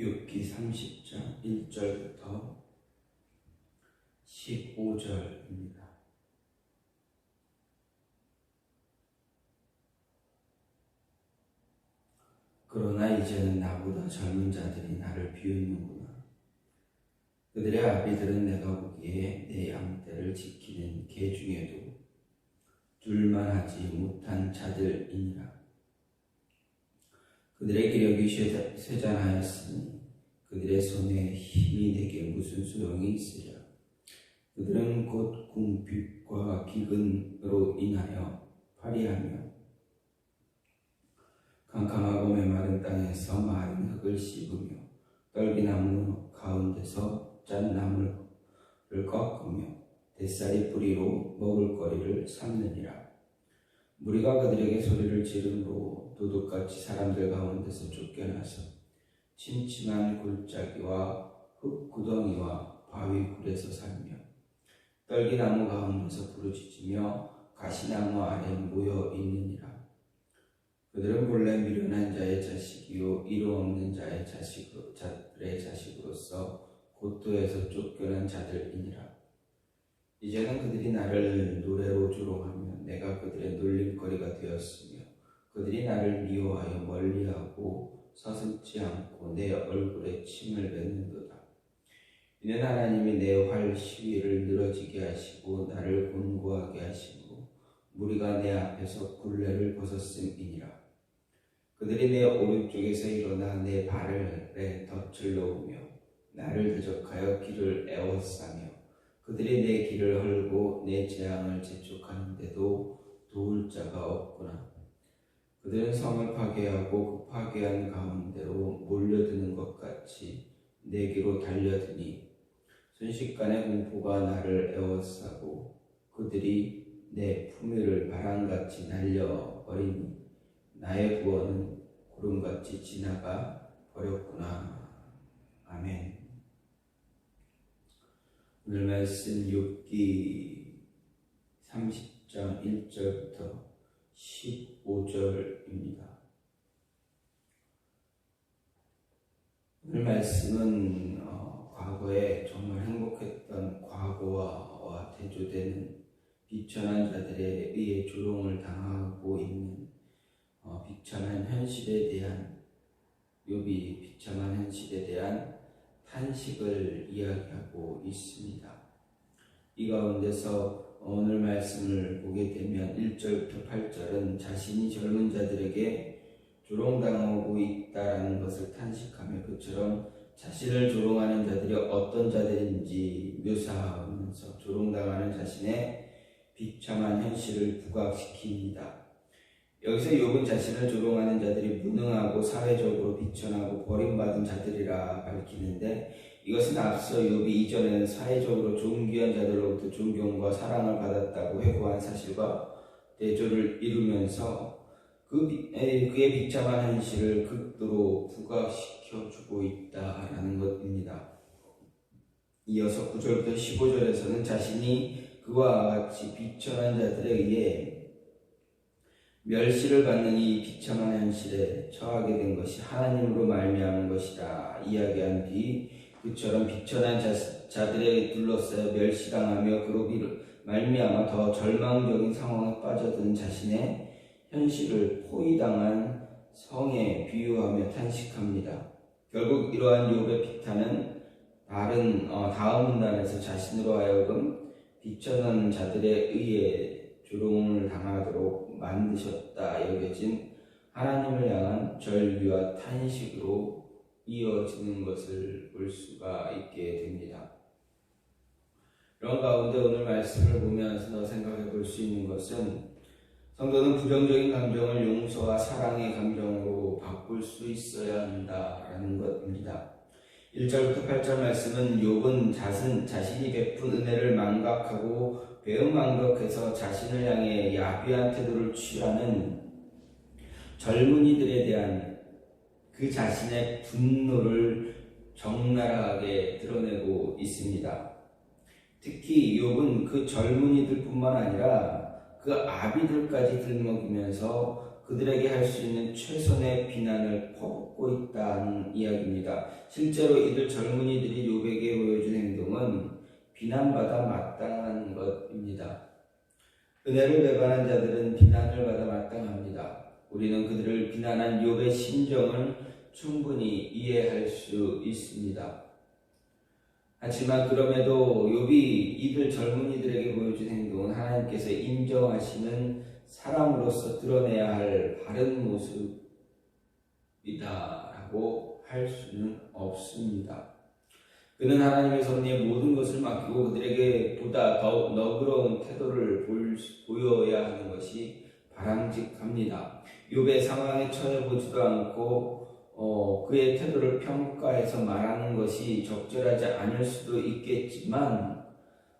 6기 30장 1절부터 15절입니다. 그러나 이제는 나보다 젊은 자들이 나를 비웃는구나. 그들의 아비들은 내가 보기에 내 양떼를 지키는 개 중에도 둘만 하지 못한 자들이니라. 그들의 기력이 쇠잔하였으니 그들의 손에 힘이 내게 무슨 소용이 있으랴. 그들은 곧 궁핍과 기근으로 인하여 파리하며 캄캄하고 메마른 땅에서 마른 흙을 씹으며 떨기나무 가운데서 짠 나무를 꺾으며 뱃살이 뿌리로 먹을 거리를 삼느니라. 무리가 그들에게 소리를 지르므로 도둑같이 사람들 가운데서 쫓겨나서 침침한 골짜기와 흙구덩이와 바위굴에서 살며 떨기나무 가운데서 부르짖으며 가시나무 아래 모여 있느니라. 그들은 본래 미련한 자의 자식이요 이로 없는 자의 자식 자들의 자식으로서 고토에서 쫓겨난 자들이니라. 이제는 그들이 나를 노래로 조롱하며 내가 그들의 놀림거리가 되었으며 그들이 나를 미워하여 멀리하고 서슴지 않고 내 얼굴에 침을 뱉는도다. 이는 하나님이 내 활 시위를 늘어지게 하시고 나를 곤고하게 하시고 무리가 내 앞에서 굴레를 벗었음이니라. 그들이 내 오른쪽에서 일어나 내 발에 덫을 놓으며 나를 대적하여 길을 애워싸며 그들이 내 길을 헐고 내 재앙을 재촉하는데도 도울 자가 없구나. 그들은 성을 파괴하고 그 파괴한 가운데로 몰려드는 것 같이 내게로 달려드니 순식간에 공포가 나를 애워싸고 그들이 내 품위를 바람같이 날려버리니 나의 구원은 구름같이 지나가 버렸구나. 아멘. 오늘 말씀 6기 30장 1절부터 15절입니다. 오늘 말씀은 어, 과거에 정말 행복했던 과거와 대조되는 비천한 자들에 의해 조롱을 당하고 있는 어, 비참한 현실에 대한 욥이 비참한 현실에 대한 탄식을 이야기하고 있습니다. 이 가운데서 오늘 말씀을 보게 되면 1절부터 8절은 자신이 젊은 자들에게 조롱당하고 있다라는 것을 탄식하며 그처럼 자신을 조롱하는 자들이 어떤 자들인지 묘사하면서 조롱당하는 자신의 비참한 현실을 부각시킵니다. 여기서 욥은 자신을 조롱하는 자들이 무능하고 사회적으로 비천하고 버림받은 자들이라 밝히는데 이것은 앞서 욥이 이전에는 사회적으로 존귀한 자들로부터 존경과 사랑을 받았다고 회고한 사실과 대조를 이루면서 그 그의 비참한 현실을 극도로 부각시켜 주고 있다라는 것입니다. 이어서 9절부터 15절에서는 자신이 그와 같이 비천한 자들에 의해 멸시를 받는 이 비참한 현실에 처하게 된 것이 하나님으로 말미암은 것이다 이야기한 뒤 그처럼 비천한 자, 자들에 둘러싸여 멸시당하며 그로 말미암아 더 절망적인 상황에 빠져든 자신의 현실을 포위당한 성에 비유하며 탄식합니다. 결국 이러한 욥의 비탄은 다른 어, 다음 문단에서 자신으로 하여금 비천한 자들에 의해 조롱을 당하도록 만드셨다 여겨진 하나님을 향한 절규와 탄식으로 이어지는 것을 볼 수가 있게 됩니다. 이런 가운데 오늘 말씀을 보면서 생각해 볼 수 있는 것은 성도는 부정적인 감정을 용서와 사랑의 감정으로 바꿀 수 있어야 한다라는 것입니다. 1절부터 8절 말씀은 욥은 자신, 자신이 베푼 은혜를 망각하고 배은망덕해서 자신을 향해 야비한 태도를 취하는 젊은이들에 대한 그 자신의 분노를 적나라하게 드러내고 있습니다. 특히 욥은 그 젊은이들뿐만 아니라 그 아비들까지 들먹이면서 그 그들에게 할 수 있는 최선의 비난을 퍼붓고 있다는 이야기입니다. 실제로 이들 젊은이들이 요백에 보여준 행동은 비난받아 마땅한 것입니다. 은혜를 배반한 자들은 비난을 받아 마땅합니다. 우리는 그들을 비난한 욥의 심정을 충분히 이해할 수 있습니다. 하지만 그럼에도 욥이 이들 젊은이들에게 보여준 행동은 하나님께서 인정하시는 사람으로서 드러내야 할 바른 모습이다라고 할 수는 없습니다. 그는 하나님의 섭리에 모든 것을 맡기고 그들에게 보다 더 너그러운 태도를 보여야 하는 것이 바람직합니다. 욥의 상황에 처해 보지도 않고 어, 그의 태도를 평가해서 말하는 것이 적절하지 않을 수도 있겠지만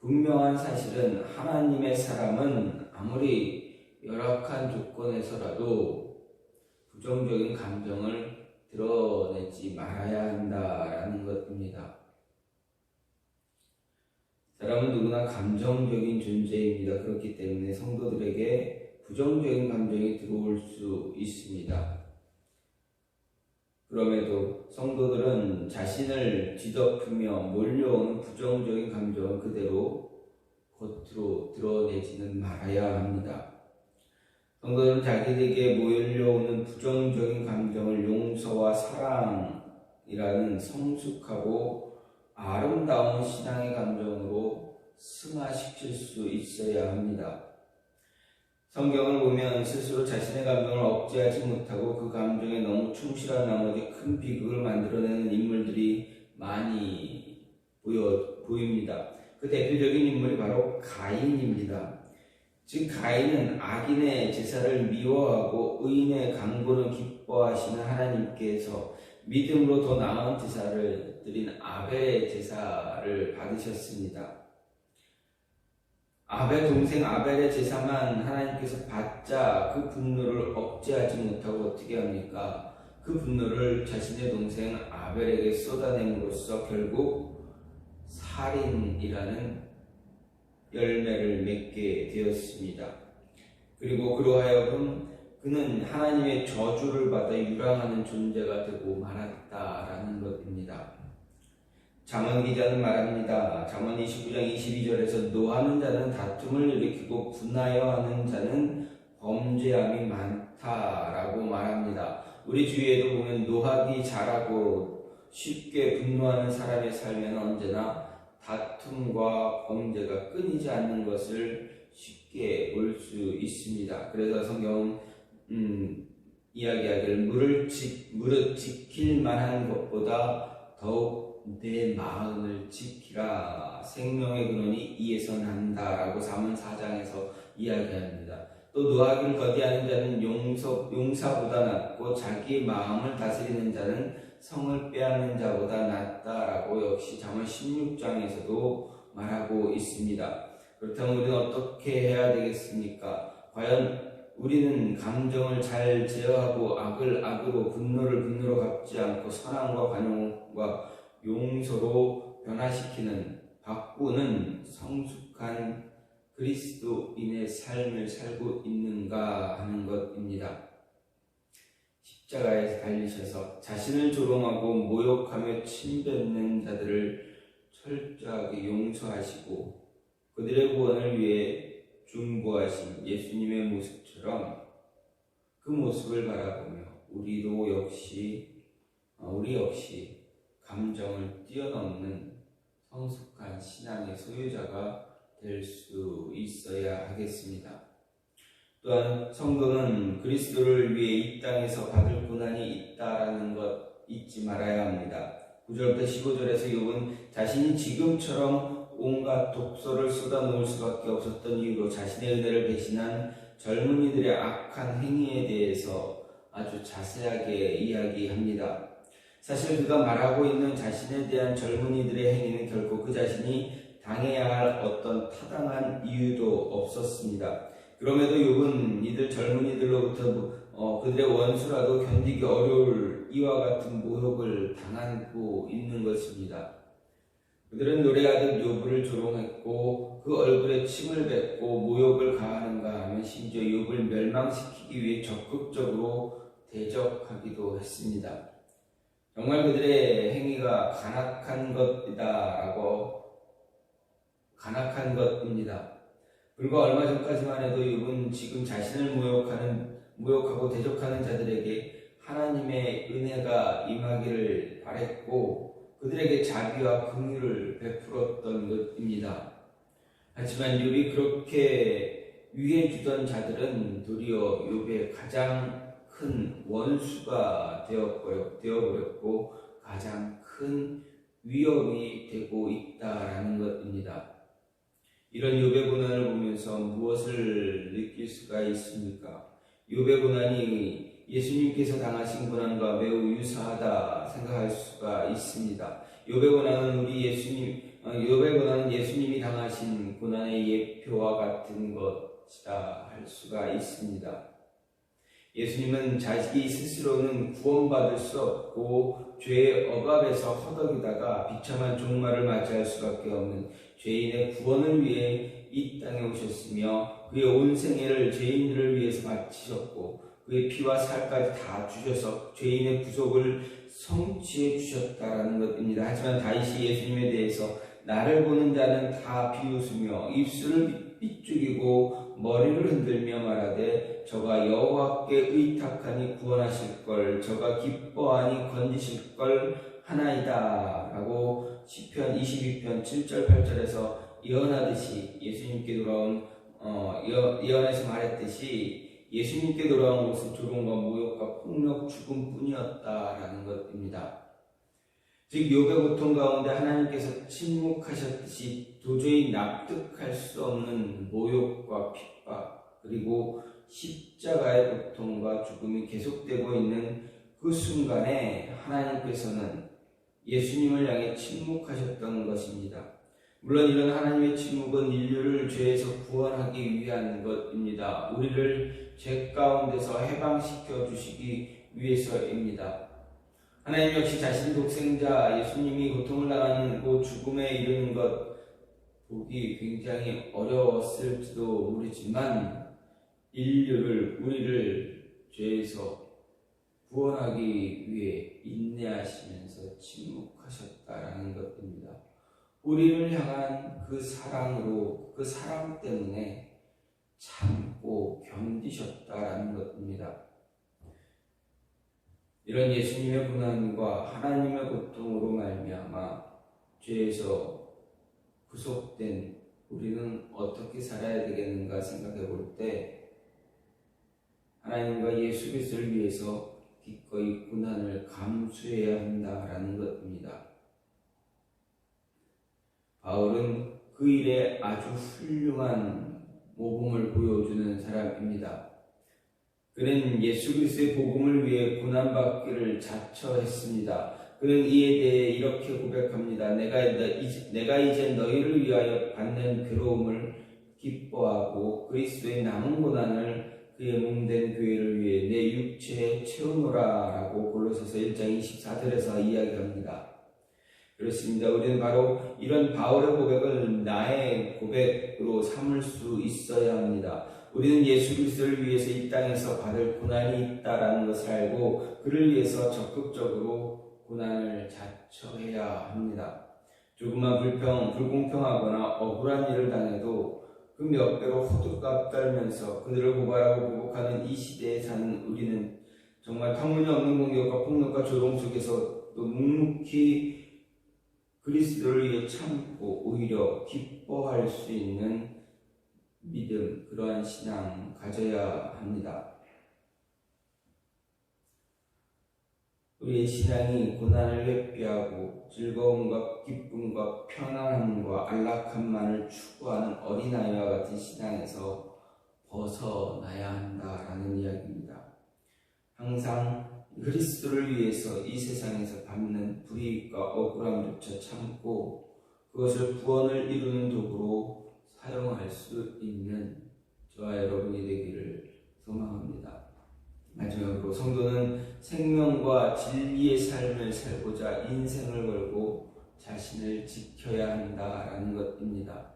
분명한 사실은 하나님의 사람은 아무리 열악한 조건에서라도 부정적인 감정을 드러내지 말아야 한다라는 것입니다. 사람은 누구나 감정적인 존재입니다. 그렇기 때문에 성도들에게 부정적인 감정이 들어올 수 있습니다. 그럼에도 성도들은 자신을 뒤덮으며 몰려오는 부정적인 감정을 그대로 겉으로 드러내지는 말아야 합니다. 성도들은 자기에게 몰려오는 부정적인 감정을 용서와 사랑이라는 성숙하고 아름다운 신앙의 감정으로 승화시킬 수 있어야 합니다. 성경을 보면 스스로 자신의 감정을 억제하지 못하고 그 감정에 너무 충실한 나머지 큰 비극을 만들어내는 인물들이 많이 보여, 보입니다. 그 대표적인 인물이 바로 가인입니다. 즉 가인은 악인의 제사를 미워하고 의인의 강구는 기뻐하시는 하나님께서 믿음으로 더 나은 제사를 드린 아벨의 제사를 받으셨습니다. 아벨 동생 아벨의 제사만 하나님께서 받자 그 분노를 억제하지 못하고 어떻게 합니까? 그 분노를 자신의 동생 아벨에게 쏟아냄으로써 결국 살인이라는 열매를 맺게 되었습니다. 그리고 그러하여금 그는 하나님의 저주를 받아 유랑하는 존재가 되고 말았다라는 것입니다. 잠언 기자는 말합니다. 잠언 29장 22절에서 노하는 자는 다툼을 일으키고 분하여 하는 자는 범죄함이 많다라고 말합니다. 우리 주위에도 보면 노하기 잘하고 쉽게 분노하는 사람의 삶에는 언제나 다툼과 범죄가 끊이지 않는 것을 쉽게 볼 수 있습니다. 그래서 성경은 음, 이야기하기를 물을 지, 무릇 지킬 만한 것보다 더욱 내 마음을 지키라 생명의 근원이 이에서 난다라고 3문 4장에서 이야기합니다. 또 노하기를 거디하는 자는 용서, 용사보다 낫고 자기 마음을 다스리는 자는 성을 빼앗는 자보다 낫다라고 역시 잠언 16장에서도 말하고 있습니다. 그렇다면 우리는 어떻게 해야 되겠습니까? 과연 우리는 감정을 잘 제어하고 악을 악으로 분노를 분노로 갚지 않고 선함과 관용과 용서로 변화시키는 바꾸는 성숙한 그리스도인의 삶을 살고 있는가 하는 것입니다. 십자가에 달리셔서 자신을 조롱하고 모욕하며 침뱉는 자들을 철저하게 용서하시고 그들의 구원을 위해 중보하신 예수님의 모습처럼 그 모습을 바라보며 우리도 역시 우리 역시 감정을 뛰어넘는 성숙한 신앙의 소유자가 될 수 있어야 하겠습니다. 또한 성도는 그리스도를 위해 이 땅에서 받을 고난이 있다라는 것 잊지 말아야 합니다. 9절부터 15절에서 욥은 자신이 지금처럼 온갖 독소를 쏟아놓을 수밖에 없었던 이유로 자신의 은혜를 배신한 젊은이들의 악한 행위에 대해서 아주 자세하게 이야기합니다. 사실 그가 말하고 있는 자신에 대한 젊은이들의 행위는 결코 그 자신이 당해야 할 어떤 타당한 이유도 없었습니다. 그럼에도 욥은 이들 젊은이들로부터 어, 그들의 원수라도 견디기 어려울 이와 같은 모욕을 당하고 있는 것입니다. 그들은 노래하듯 요부를 조롱했고 그 얼굴에 침을 뱉고 모욕을 가하는가 하면 심지어 욥을 멸망시키기 위해 적극적으로 대적하기도 했습니다. 정말 그들의 행위가 간악한 것이다라고 간악한 것입니다. 불과 얼마 전까지만 해도 욥은 지금 자신을 모욕하는 모욕하고 대적하는 자들에게 하나님의 은혜가 임하기를 바랬고 그들에게 자비와 긍휼을 베풀었던 것입니다. 하지만 욥이 그렇게 위해 주던 자들은 도리어 욥의 가장 큰 원수가 되어버렸고 가장 큰 위협이 되고 있다라는 것입니다. 이런 욥의 고난을 보면서 무엇을 느낄 수가 있습니까? 욥의 고난이 예수님께서 당하신 고난과 매우 유사하다 생각할 수가 있습니다. 욥의 고난은 우리 예수님, 어, 욥의 고난은 예수님이 당하신 고난의 예표와 같은 것이다 할 수가 있습니다. 예수님은 자식이 스스로는 구원받을 수 없고 죄의 억압에서 허덕이다가 비참한 종말을 맞이할 수밖에 없는 죄인의 구원을 위해 이 땅에 오셨으며 그의 온 생애를 죄인들을 위해서 바치셨고 그의 피와 살까지 다 주셔서 죄인의 구속을 성취해 주셨다라는 것입니다. 하지만 다윗이 예수님에 대해서 나를 보는 자는 다 비웃으며 입술을 삐죽이고 머리를 흔들며 말하되 저가 여호와께 의탁하니 구원하실 걸 저가 기뻐하니 건지실 걸 하나이다 라고 시편 22편 7절 8절에서 예언하듯이 예수님께 돌아온 어, 예언에서 말했듯이 예수님께 돌아온 것은 조롱과 모욕과 폭력 죽음뿐이었다라는 것입니다. 즉 욥의 고통 가운데 하나님께서 침묵하셨듯이 도저히 납득할 수 없는 모욕과 핍박 그리고 십자가의 고통과 죽음이 계속되고 있는 그 순간에 하나님께서는 예수님을 향해 침묵하셨던 것입니다. 물론 이런 하나님의 침묵은 인류를 죄에서 구원하기 위한 것입니다. 우리를 죄 가운데서 해방시켜 주시기 위해서입니다. 하나님 역시 자신 독생자 예수님이 고통을 당하고 죽음에 이르는 것 보기 굉장히 어려웠을지도 모르지만 인류를 우리를 죄에서 구원하기 위해 인내하시면서 침묵하셨다라는 것입니다. 우리를 향한 그 사랑으로 그 사랑 때문에 참고 견디셨다라는 것입니다. 이런 예수님의 고난과 하나님의 고통으로 말미암아 죄에서 구속된 우리는 어떻게 살아야 되겠는가 생각해 볼 때 하나님과 예수 그리스도를 위해서 기꺼이 고난을 감수해야 한다라는 것입니다. 바울은 그 일에 아주 훌륭한 모범을 보여주는 사람입니다. 그는 예수 그리스도의 복음을 위해 고난받기를 자처했습니다. 그는 이에 대해 이렇게 고백합니다. 내가, 내가 이제 너희를 위하여 받는 괴로움을 기뻐하고 그리스도의 남은 고난을 그의 몸된 교회를 위해 내 육체에 채우노라라고 골로새서 1장 24절에서 이야기합니다. 그렇습니다. 우리는 바로 이런 바울의 고백을 나의 고백으로 삼을 수 있어야 합니다. 우리는 예수 그리스도를 위해서 이 땅에서 받을 고난이 있다라는 것을 알고 그를 위해서 적극적으로 고난을 자처해야 합니다. 조금만 불평, 불공평하거나 억울한 일을 당해도 그 몇 배로 호들갑 떨면서 그들을 고발하고 보복하는 이 시대에 사는 우리는 정말 터무니없는 공격과 폭력과 조롱 속에서 또 묵묵히 그리스도를 위해 참고 오히려 기뻐할 수 있는 믿음, 그러한 신앙 가져야 합니다. 우리의 신앙이 고난을 회피하고 즐거움과 기쁨과 편안함과 안락함만을 추구하는 어린아이와 같은 신앙에서 벗어나야 한다라는 이야기입니다. 항상 그리스도를 위해서 이 세상에서 받는 불이익과 억울함조차 참고 그것을 구원을 이루는 도구로 사용할 수 있는 저와 여러분이 되기를 소망합니다. 마지막으로 성도는 생명과 진리의 삶을 살고자 인생을 걸고 자신을 지켜야 한다라는 것입니다.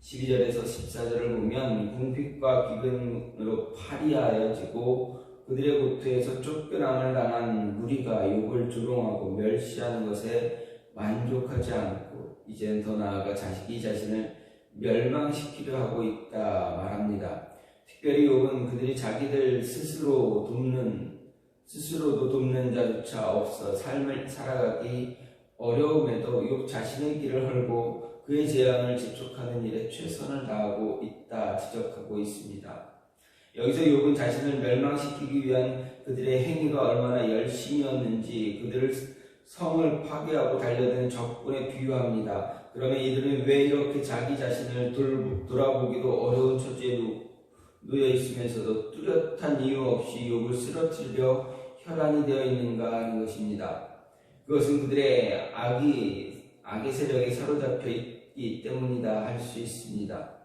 12절에서 14절을 보면 궁핍과 기근으로 파리하여지고 그들의 고토에서 쫓겨남을 당한 무리가 욕을 조롱하고 멸시하는 것에 만족하지 않고 이제는 더 나아가 자식이 자신을 멸망시키려 하고 있다 말합니다. 특별히 욕은 그들이 자기들 스스로 돕는 스스로도 돕는 자조차 없어 삶을 살아가기 어려움에도 욕 자신의 길을 헐고 그의 재앙을 집촉하는 일에 최선을 다하고 있다 지적하고 있습니다. 여기서 욥은 자신을 멸망시키기 위한 그들의 행위가 얼마나 열심이었는지 그들을 성을 파괴하고 달려드는 적군에 비유합니다. 그러면 이들은 왜 이렇게 자기 자신을 돌, 돌아보기도 어려운 처지에 놓 여 있으면서도 뚜렷한 이유 없이 욥을 쓰러뜨리려 혈안이 되어 있는가 하는 것입니다. 그것은 그들의 악이 악의 세력에 사로잡혀 있기 때문이다 할 수 있습니다.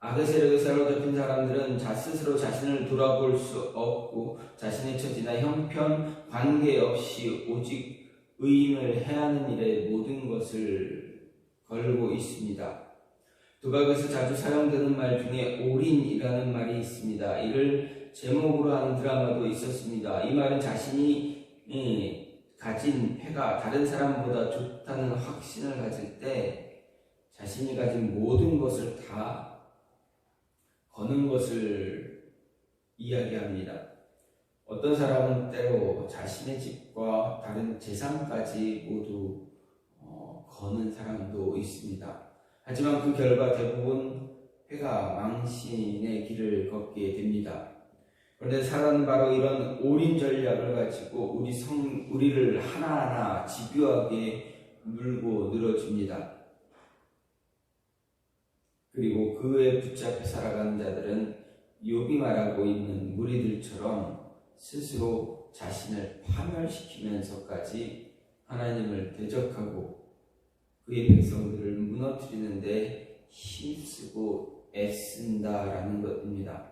악의 세력에 사로잡힌 사람들은 자 스스로 자신을 돌아볼 수 없고 자신의 처지나 형편 관계없이 오직 의인을 해하는 일에 모든 것을 걸고 있습니다. 도박에서 자주 사용되는 말 중에 올인이라는 말이 있습니다. 이를 제목으로 하는 드라마도 있었습니다. 이 말은 자신이 가진 패가 다른 사람보다 좋다는 확신을 가질 때 자신이 가진 모든 것을 다 거는 것을 이야기합니다. 어떤 사람은 때로 자신의 집과 다른 재산까지 모두 어, 거는 사람도 있습니다. 하지만 그 결과 대부분 회가 망신의 길을 걷게 됩니다. 그런데 사람은 바로 이런 올인 전략을 가지고 우리 성, 우리를 하나하나 집요하게 물고 늘어줍니다. 그리고 그에 붙잡혀 살아가는 자들은 욥이 말하고 있는 무리들처럼 스스로 자신을 파멸시키면서까지 하나님을 대적하고 그의 백성들을 무너뜨리는데 힘쓰고 애쓴다라는 것입니다.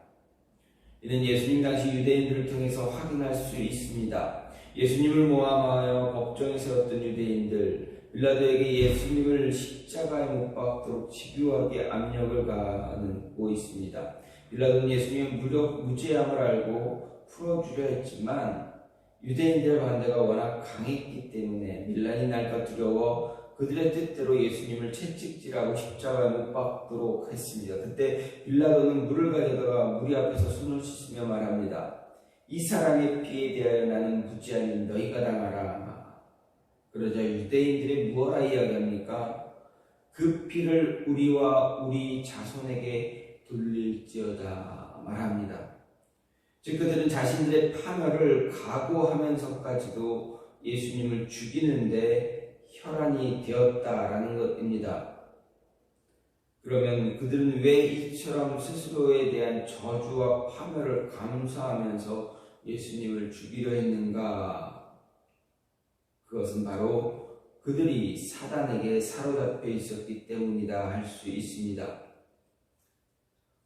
이는 예수님 당시 유대인들을 통해서 확인할 수 있습니다. 예수님을 모함하여 법정에 세웠던 유대인들, 빌라도에게 예수님을 십자가에 못 박도록 집요하게 압력을 가하고 있습니다. 빌라도는 예수님의 무력, 무죄함을 알고 풀어주려 했지만 유대인들의 반대가 워낙 강했기 때문에 밀란이 날까 두려워 그들의 뜻대로 예수님을 채찍질하고 십자가에 못 박도록 했습니다. 그때 빌라도는 물을 가져다가 무리 앞에서 손을 씻으며 말합니다. 이 사람의 피에 대하여 나는 무지하니 너희가 당하라. 그러자 유대인들이 무엇라 이야기합니까? 그 피를 우리와 우리 자손에게 돌릴지어다 말합니다. 즉 그들은 자신들의 파멸을 각오하면서까지도 예수님을 죽이는데 혈안이 되었다라는 것입니다. 그러면 그들은 왜 이처럼 스스로에 대한 저주와 파멸을 감수하면서 예수님을 죽이려 했는가? 그것은 바로 그들이 사단에게 사로잡혀 있었기 때문이다 할 수 있습니다.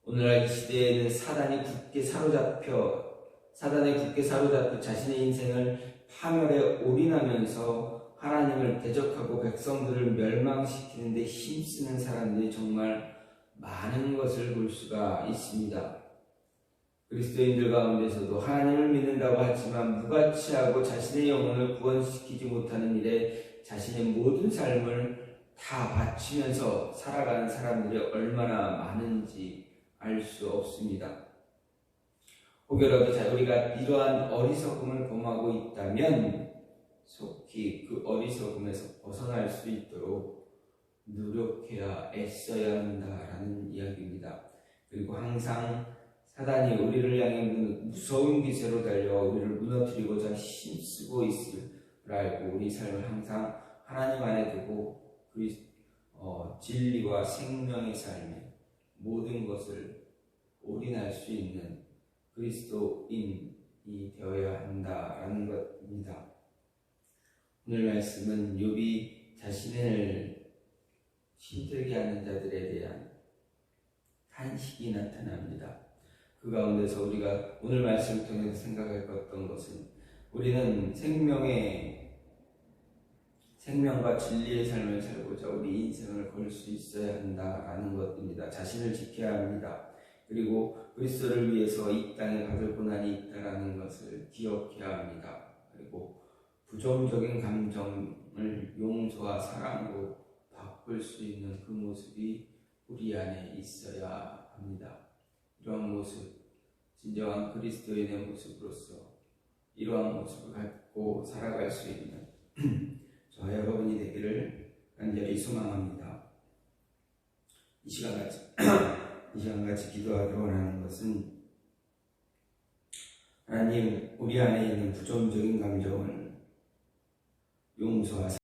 오늘날 이 시대에는 사단이 굳게 사로잡혀 사단에 굳게 사로잡혀 자신의 인생을 파멸에 올인하면서 하나님을 대적하고 백성들을 멸망시키는 데 힘쓰는 사람들이 정말 많은 것을 볼 수가 있습니다. 그리스도인들 가운데서도 하나님을 믿는다고 하지만 무가치하고 자신의 영혼을 구원시키지 못하는 일에 자신의 모든 삶을 다 바치면서 살아가는 사람들이 얼마나 많은지 알 수 없습니다. 혹여라도 우리가 이러한 어리석음을 범하고 있다면 속히 그 어리석음에서 벗어날 수 있도록 노력해야 애써야 한다라는 이야기입니다. 그리고 항상 사단이 우리를 향해 무서운 기세로 달려 우리를 무너뜨리고자 힘쓰고 있을 줄 알고 우리 삶을 항상 하나님 안에 두고 그리, 어, 진리와 생명의 삶에 모든 것을 올인할 수 있는 그리스도인이 되어야 한다라는 것입니다. 오늘 말씀은 욥이 자신을 힘들게 하는 자들에 대한 탄식이 나타납니다. 그 가운데서 우리가 오늘 말씀을 통해서 생각할 것 어떤 것은 우리는 생명의 생명과 진리의 삶을 살고자 우리 인생을 걸 수 있어야 한다라는 것입니다. 자신을 지켜야 합니다. 그리고 그리스도를 위해서 이 땅에 받을 고난이 있다라는 것을 기억해야 합니다. 그리고 부정적인 감정을 용서와 사랑으로 바꿀 수 있는 그 모습이 우리 안에 있어야 합니다. 이러한 모습, 진정한 그리스도인의 모습으로서 이러한 모습을 갖고 살아갈 수 있는 저와 여러분이 되기를 간절히 소망합니다. 이 시간 같이 이 시간 같이 기도하기 원하는 것은 하나님 우리 안에 있는 부정적인 감정을 용서와